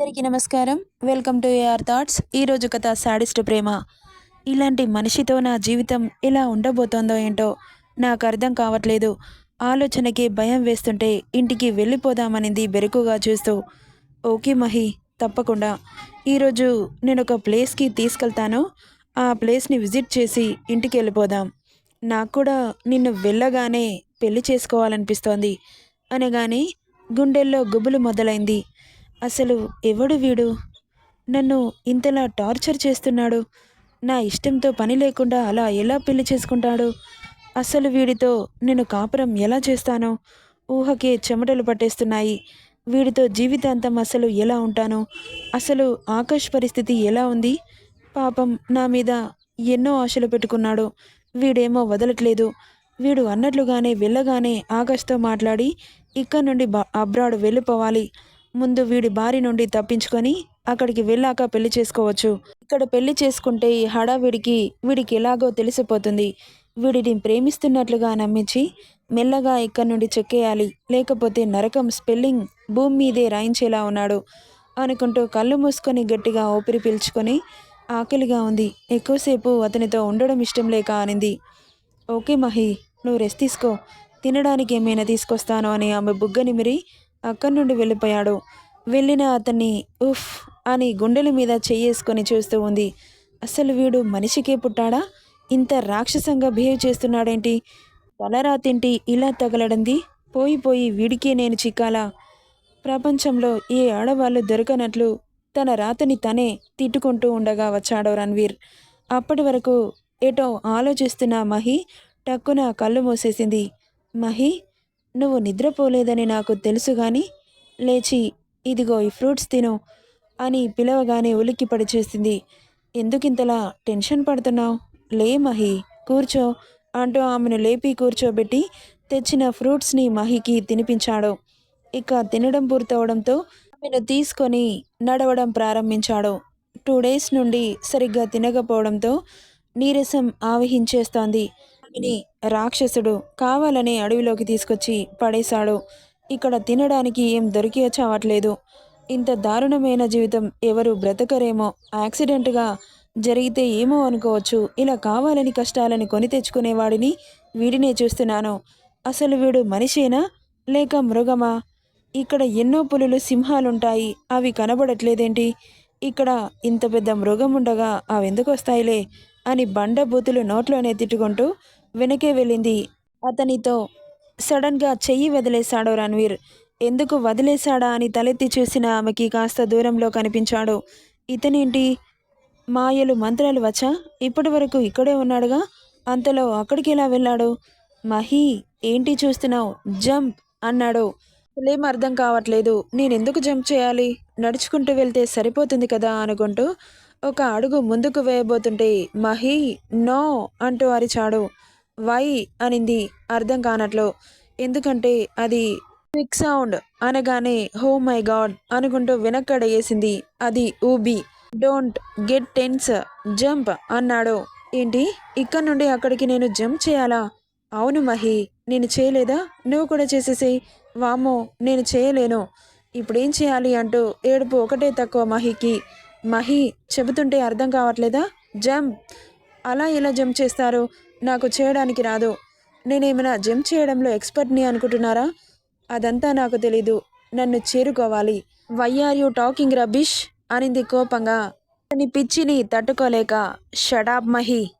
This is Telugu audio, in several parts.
అందరికీ నమస్కారం. Welcome to AR thoughts. ఈరోజు కథ సాడిస్ట్ ప్రేమ. ఇలాంటి మనిషితో నా జీవితం ఎలా ఉండబోతోందో ఏంటో నాకు అర్థం కావట్లేదు. ఆలోచనకి భయం వేస్తుంటే ఇంటికి వెళ్ళిపోదామనింది బెరుకుగా చూస్తూ. ఓకే మహి తప్పకుండా. ఈరోజు నేను ఒక ప్లేస్కి తీసుకెళ్తాను. ఆ ప్లేస్ని విజిట్ చేసి ఇంటికి వెళ్ళిపోదాం. నాకు కూడా నిన్ను వెళ్ళగానే పెళ్ళి చేసుకోవాలనిపిస్తోంది. అనగానే గుండెల్లో గుబులు మొదలైంది. అసలు ఎవడు వీడు? నన్ను ఇంతలా టార్చర్ చేస్తున్నాడు. నా ఇష్టంతో పని లేకుండా అలా ఎలా పెళ్ళి చేసుకుంటాడు? అసలు వీడితో నేను కాపురం ఎలా చేస్తాను? ఊహకే చెమటలు పట్టేస్తున్నాయి. వీడితో జీవితాంతం అసలు ఎలా ఉంటాను? అసలు ఆకాష్ పరిస్థితి ఎలా ఉంది? పాపం నా మీద ఎన్నో ఆశలు పెట్టుకున్నాడు. వీడేమో వదలట్లేదు. వీడు అన్నట్లుగానే వెళ్ళగానే ఆకాష్తో మాట్లాడి ఇక్కడ నుండి బా అబ్రాడ్ వెళ్ళిపోవాలి. ముందు వీడి బారి నుండి తప్పించుకొని అక్కడికి వెళ్ళాక పెళ్ళి చేసుకోవచ్చు. ఇక్కడ పెళ్ళి చేసుకుంటే ఈ హడావిడికి వీడికి ఎలాగో తెలిసిపోతుంది. వీడిని ప్రేమిస్తున్నట్లుగా నమ్మించి మెల్లగా ఇక్కడి నుండి చెక్కేయాలి. లేకపోతే నరకం స్పెల్లింగ్ భూమి మీదే రాయించేలా ఉన్నాడు. అనుకుంటూ కళ్ళు మూసుకొని గట్టిగా ఊపిరి పీల్చుకొని ఆకలిగా ఉంది. ఎక్కువసేపు అతనితో ఉండడం ఇష్టం లేక అనింది. ఓకే మహి నువ్వు రెస్ట్ తీసుకో. తినడానికి ఏమైనా తీసుకొస్తాను అని ఆమె బుగ్గ నిమిరి అక్కడి నుండి వెళ్ళిపోయాడు. వెళ్ళిన అతన్ని ఉఫ్ అని గుండెల మీద చెయ్యేసుకొని చూస్తూ ఉంది. అసలు వీడు మనిషికే పుట్టాడా? ఇంత రాక్షసంగా బిహేవ్ చేస్తున్నాడేంటి? తలరా తింటి ఇలా తగలడంది? పోయి పోయి వీడికే నేను చిక్కాలా? ప్రపంచంలో ఏ ఆడవాళ్ళు దొరకనట్లు తన రాతని తనే తిట్టుకుంటూ ఉండగా వచ్చాడో రణ్వీర్. అప్పటి వరకు ఏటో ఆలోచిస్తున్న మహి టక్కున కళ్ళు మూసేసింది. మహి నువ్వు నిద్రపోలేదని నాకు తెలుసు గాని లేచి ఇదిగో ఈ ఫ్రూట్స్ తిను అని పిలవగానే ఉలిక్కిపడి చేసింది ఎందుకింతలా టెన్షన్ పడుతున్నావు? లే మహి కూర్చో అంటూ ఆమెను లేపి కూర్చోబెట్టి తెచ్చిన ఫ్రూట్స్ని మహికి తినిపించాడు. ఇక తినడం పూర్తవడంతో ఆమెను తీసుకొని నడవడం ప్రారంభించాడు. టూ డేస్ నుండి సరిగ్గా తినకపోవడంతో నీరసం ఆవహించేస్తోంది. ఆమెని రాక్షసుడు కావాలని అడవిలోకి తీసుకొచ్చి పడేశాడు. ఇక్కడ తినడానికి ఏం దొరికి చావట్లేదు. ఇంత దారుణమైన జీవితం ఎవరు బ్రతకరేమో యాక్సిడెంట్గా జరిగితే ఏమో అనుకోవచ్చు. ఇలా కావాలని కష్టాలని కొని తెచ్చుకునేవాడిని వీడినే చూస్తున్నాను. అసలు వీడు మనిషేనా? లేక మృగమా? ఇక్కడ ఎన్నో పులులు సింహాలుంటాయి. అవి కనబడట్లేదేంటి? ఇక్కడ ఇంత పెద్ద మృగం ఉండగా అవి ఎందుకు వస్తాయిలే అని బండ బూతులు నోట్లోనే తిట్టుకుంటూ వెనకే వెళ్ళింది. అతనితో సడన్గా చెయ్యి వదిలేశాడు రణ్వీర్. ఎందుకు వదిలేశాడా? అని తలెత్తి చూసిన ఆమెకి కాస్త దూరంలో కనిపించాడు. ఇతనేంటి? మాయలు మంత్రాలు వచ్చా? ఇప్పటి వరకు ఇక్కడే ఉన్నాడుగా? అంతలో అక్కడికి ఎలా వెళ్ళాడు? మహి ఏంటి చూస్తున్నావు? జంప్! అన్నాడు. లేం అర్థం కావట్లేదు. నేనెందుకు జంప్ చేయాలి? నడుచుకుంటూ వెళ్తే సరిపోతుంది కదా? అనుకుంటూ ఒక అడుగు ముందుకు వేయబోతుంటే మహి నో! అంటూ అరిచాడు. వై అనింది అర్థం కానట్లు. ఎందుకంటే అది క్విక్ సౌండ్ అనగానే హో మై గాడ్ అనుకుంటూ వెనక్కడేసింది అది ఊబి. డోంట్ గెట్ టెన్స్ జంప్ అన్నాడు. ఏంటి? ఇక్కడ నుండి అక్కడికి నేను జంప్ చేయాలా? అవును మహి. నేను చేయలేదా? నువ్వు కూడా చేసేసేయ్ వామ్మో నేను చేయలేను. ఇప్పుడేం చేయాలి? అంటూ ఏడుపు ఒకటే తక్కువ మహికి. మహి చెబుతుంటే అర్థం కావట్లేదా? జంప్. అలా ఎలా జంప్ చేస్తారు? నాకు చేయడానికి రాదు. నేనేమైనా జిమ్ చేయడంలో ఎక్స్పర్ట్ని అనుకుంటున్నారా? అదంతా నాకు తెలీదు. నన్ను చేరుకోవాలి. Why are you talking rubbish? అనింది కోపంగా. అతని పిచ్చిని తట్టుకోలేక Shadab Mahi.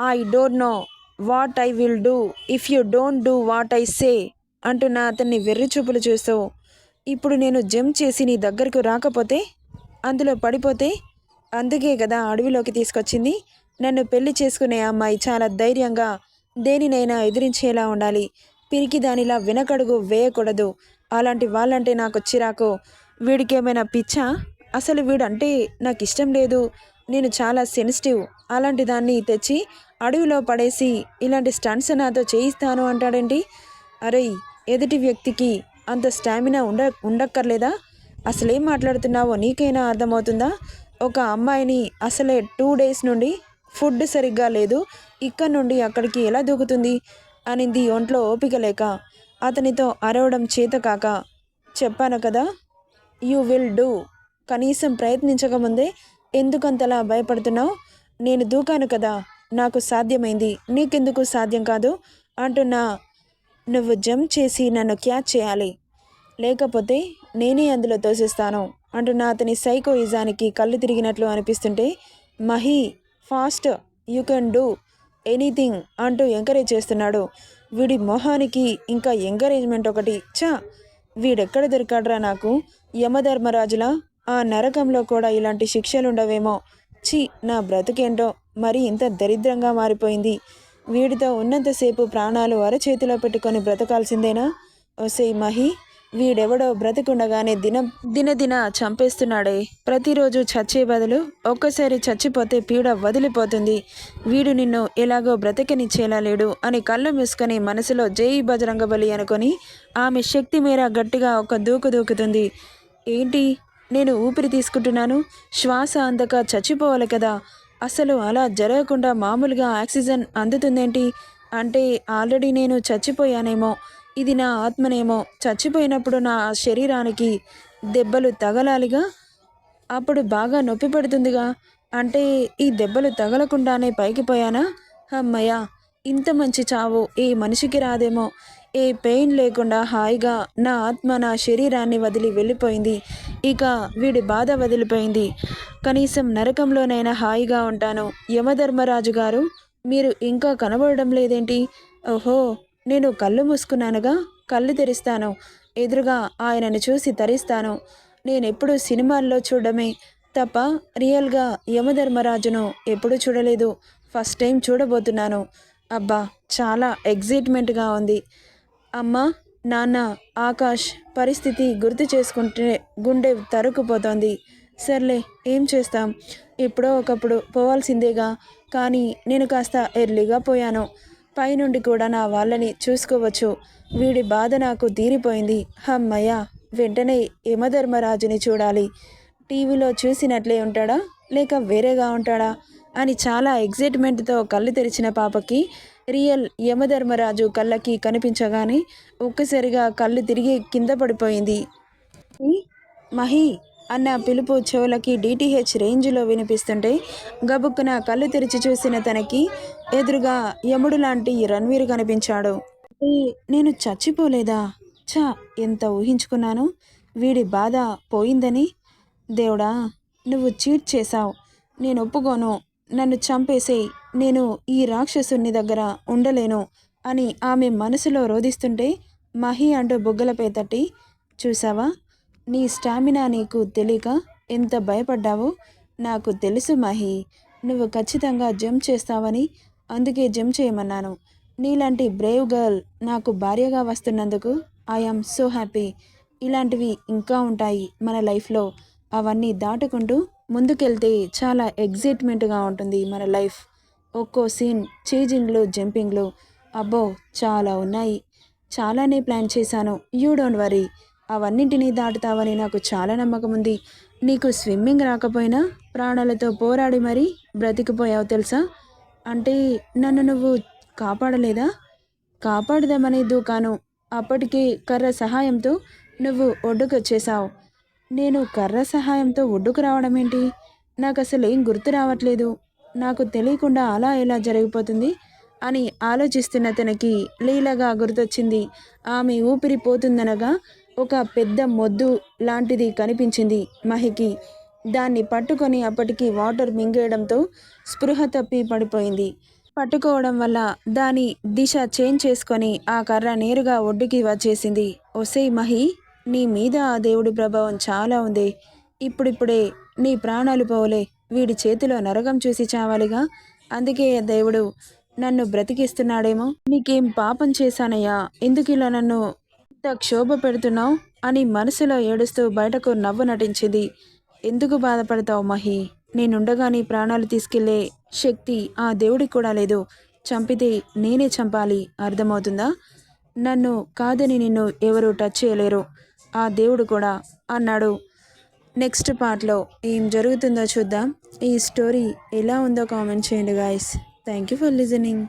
I don't know what I will do. If you don't do what I say అంటున్న అతన్ని వెర్రిచూపులు చూస్తూ. ఇప్పుడు నేను జిమ్ చేసి నీ దగ్గరకు రాకపోతే? అందులో పడిపోతే? అందుకే కదా అడవిలోకి తీసుకొచ్చింది. నన్ను పెళ్ళి చేసుకునే అమ్మాయి చాలా ధైర్యంగా దేనినైనా ఎదిరించేలా ఉండాలి. పిరికి దానిలా వెనకడుగు వేయకూడదు. అలాంటి వాళ్ళంటే నాకు చిరాకు. వీడికేమైనా పిచ్చా? అసలు వీడంటే నాకు ఇష్టం లేదు. నేను చాలా సెన్సిటివ్. అలాంటి దాన్ని తెచ్చి అడవిలో పడేసి ఇలాంటి స్టంట్స్ నాతో చేయిస్తాను అంటాడండి అరే ఎదుటి వ్యక్తికి అంత స్టామినా ఉండ ఉండక్కర్లేదా? అసలేం మాట్లాడుతున్నావో నీకైనా అర్థమవుతుందా? ఒక అమ్మాయిని అసలే టూ డేస్ నుండి ఫుడ్ సరిగ్గా లేదు. ఇక్కడ నుండి అక్కడికి ఎలా దూకుతుంది? అనింది ఒంట్లో ఓపిక లేక. అతనితో అరవడం చేత కాక. చెప్పాను కదా యూ విల్ డూ. కనీసం ప్రయత్నించకముందే ఎందుకంతలా భయపడుతున్నావు? నేను దూకాను కదా నాకు సాధ్యమైంది. నీకెందుకు సాధ్యం కాదు? అంటున్నా. నువ్వు జంప్ చేసి నన్ను క్యాచ్ చేయాలి. లేకపోతే నేనే అందులో తోసిస్తాను. అంటున్న అతని సైకోయిజానికి కళ్ళు తిరిగినట్లు అనిపిస్తుంటే Mahi fast you can do anything అంటూ ఎంకరేజ్ చేస్తున్నాడు. వీడి మొహానికి ఇంకా ఎంకరేజ్మెంట్ ఒకటి. చా వీడెక్కడ దొరికాడ్రా నాకు? యమధర్మరాజుల? ఆ నరకంలో కూడా ఇలాంటి శిక్షలుండవేమో. ఛీ! నా బ్రతుకేంటో? మరి ఇంత దరిద్రంగా మారిపోయింది. వీడితో ఉన్నంతసేపు ప్రాణాలు అరచేతిలో పెట్టుకొని బ్రతకాల్సిందేనా? ఒసే మహి! వీడెవడో బ్రతికుండగానే దినం దినదిన చంపేస్తున్నాడే. ప్రతిరోజు చచ్చే బదులు ఒక్కసారి చచ్చిపోతే పీడ వదిలిపోతుంది. వీడు నిన్ను ఎలాగో బ్రతకనిచ్చేలా లేడు అని కళ్ళు మూసుకొని మనసులో జై బజరంగబలి అనుకొని ఆమె శక్తి మేర గట్టిగా ఒక దూకు దూకుతుంది. ఏంటి? నేను ఊపిరి తీసుకుంటున్నాను. శ్వాస అందక చచ్చిపోవాలి కదా. అసలు అలా జరగకుండా మామూలుగా ఆక్సిజన్ అందుతుందేంటి? అంటే ఆల్రెడీ నేను చచ్చిపోయానేమో. ఇది నా ఆత్మనేమో చచ్చిపోయినప్పుడు నా శరీరానికి దెబ్బలు తగలాలిగా? అప్పుడు బాగా నొప్పి పెడుతుందిగా. అంటే ఈ దెబ్బలు తగలకుండానే పైకి పోయానా? అమ్మయ్యా ఇంత మంచి చావు ఏ మనిషికి రాదేమో. ఏ పెయిన్ లేకుండా హాయిగా నా ఆత్మ నా శరీరాన్ని వదిలి వెళ్ళిపోయింది. ఇక వీడి బాధ వదిలిపోయింది. కనీసం నరకంలోనైనా హాయిగా ఉంటాను. యమధర్మరాజు గారు మీరు ఇంకా కనబడడం లేదేంటి? ఓహో నేను కళ్ళు మూసుకున్నానుగా కళ్ళు తెరిస్తాను. ఎదురుగా ఆయనను చూసి తరిస్తాను. నేనెప్పుడు సినిమాల్లో చూడడమే తప్ప రియల్గా యమధర్మరాజును ఎప్పుడూ చూడలేదు. ఫస్ట్ టైం చూడబోతున్నాను. అబ్బా చాలా ఎగ్జైట్మెంట్గా ఉంది. అమ్మ నాన్న ఆకాష్ పరిస్థితి గుర్తు చేసుకుంటే గుండె తరుక్కుపోతోంది. సర్లే ఏం చేస్తాం? ఎప్పుడో ఒకప్పుడు పోవాల్సిందేగా. కానీ నేను కాస్త ఎర్లీగా పోయాను. పైనుండి కూడా నా వాళ్ళని చూసుకోవచ్చు. వీడి బాధ నాకు తీరిపోయింది. హమ్మయ్య వెంటనే యమధర్మరాజుని చూడాలి. టీవీలో చూసినట్లే ఉంటాడా? లేక వేరేగా ఉంటాడా? అని చాలా ఎగ్జైట్మెంట్తో కళ్ళు తెరిచిన పాపకి రియల్ యమధర్మరాజు కళ్ళకి కనిపించగానే ఒక్కసారిగా కళ్ళు తిరిగి కింద పడిపోయింది. మహి అన్న పిలుపు చెవులకి డిటిహెచ్ రేంజ్లో వినిపిస్తుంటే గబుక్కున కళ్ళు తెరిచి చూసిన తనకి ఎదురుగా యముడు లాంటి రణ్వీర్ కనిపించాడు. నేను చచ్చిపోలేదా? చా ఎంత ఊహించుకున్నాను. వీడి బాధ పోయిందని. దేవుడా నువ్వు చీట్ చేశావు. నేను ఒప్పుకోను. నన్ను చంపేసేయి. నేను ఈ రాక్షసుని దగ్గర ఉండలేను అని ఆమె మనసులో రోధిస్తుంటే మహి అంటూ బుగ్గలపై తట్టి చూసావా నీ స్టామినా నీకు తెలియక ఎంత భయపడ్డావో? నాకు తెలుసు మహి నువ్వు ఖచ్చితంగా జంప్ చేస్తావని అందుకే జంప్ చేయమన్నాను. నీలాంటి బ్రేవ్ గర్ల్ నాకు భార్యగా వస్తున్నందుకు ఐఆమ్ సో హ్యాపీ ఇలాంటివి ఇంకా ఉంటాయి మన లైఫ్లో అవన్నీ దాటుకుంటూ ముందుకెళ్తే చాలా ఎగ్జైట్మెంట్గా ఉంటుంది మన లైఫ్ ఒక్కో సీన్ చేజింగ్లు జంపింగ్లు అబ్బో చాలా ఉన్నాయి. చాలానే ప్లాన్ చేశాను. యూ డోంట్ వరీ అవన్నింటినీ దాటుతావని నాకు చాలా నమ్మకం ఉంది. నీకు స్విమ్మింగ్ రాకపోయినా ప్రాణాలతో పోరాడి మరీ బ్రతికిపోయావు తెలుసా? అంటే నన్ను నువ్వు కాపాడలేదా? కాపాడదామని దూకాను. అప్పటికి కర్ర సహాయంతో నువ్వు ఒడ్డుకు వచ్చేసావు నేను కర్ర సహాయంతో ఒడ్డుకు రావడం ఏంటి నాకు అసలు ఏం గుర్తు రావట్లేదు. నాకు తెలియకుండా అలా ఎలా జరిగిపోతుంది? అని ఆలోచిస్తున్న తనకి లీలగా గుర్తొచ్చింది. ఆమె ఊపిరి పోతుందనగా ఒక పెద్ద మొద్దు లాంటిది కనిపించింది మహికి. దాన్ని పట్టుకొని అప్పటికి వాటర్ మింగేయడంతో స్పృహ తప్పి పడిపోయింది. పట్టుకోవడం వల్ల దాని దిశ చేంజ్ చేసుకొని ఆ కర్ర నేరుగా ఒడ్డుకి వచ్చేసింది. ఒసే మహి నీ మీద ఆ దేవుడి ప్రభావం చాలా ఉంది. ఇప్పుడిప్పుడే నీ ప్రాణాలు పోవలే. వీడి చేతిలో నరకం చూసి చావాలిగా. అందుకే దేవుడు నన్ను బ్రతికిస్తున్నాడేమో. నీకేం పాపం చేశానయ్యా? ఎందుకు ఇలా నన్ను ఇంత క్షోభ పెడుతున్నావు? అని మనసులో ఏడుస్తూ బయటకు నవ్వు నటించింది. ఎందుకు బాధపడతావు మహి? నేనుండగా నీ ప్రాణాలు తీసుకెళ్ళే శక్తి ఆ దేవుడికి కూడా లేదు. చంపితే నేనే చంపాలి. అర్థమవుతుందా? నన్ను కాదని నిన్ను ఎవరు టచ్ చేయలేరు. ఆ దేవుడు కూడా అన్నాడు. నెక్స్ట్ పార్ట్లో ఏం జరుగుతుందో చూద్దాం. ఈ స్టోరీ ఎలా ఉందో కామెంట్ చేయండి guys thank you for listening